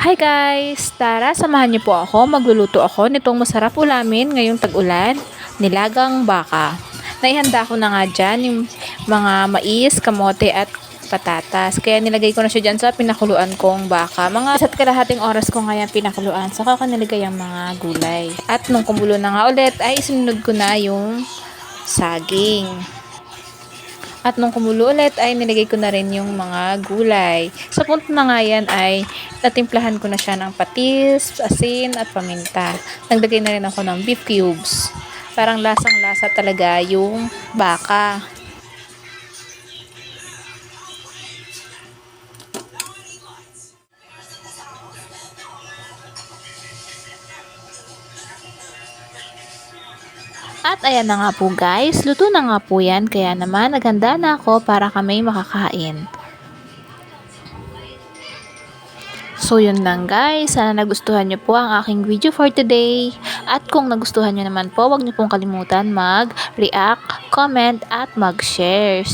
Hi guys! Tara, samahan niyo po ako. Magluluto ako nitong masarap ulamin ngayong tag-ulan, nilagang baka. Naihanda ko na nga dyan yung mga mais, kamote at patatas. Kaya nilagay ko na siya dyan sa pinakuluan kong baka. Mga isa't kalahating oras ko nga yan pinakuluan. Saka ko nilagay ang mga gulay. At nung kumulo na nga ulit, ay isinunod ko na yung saging. At nung kumulo ulit ay nilagay ko na rin yung mga gulay. Sa punto na nga yan ay natimplahan ko na siya ng patis, asin at paminta. Naglagay na rin ako ng beef cubes. Parang lasang-lasa talaga yung baka. At ayan na nga po guys, luto na nga po yan kaya naman naghanda na ako para kami makakain. So yun lang guys, sana nagustuhan nyo po ang aking video for today. At kung nagustuhan nyo naman po, huwag nyo pong kalimutan mag-react, comment at mag-share.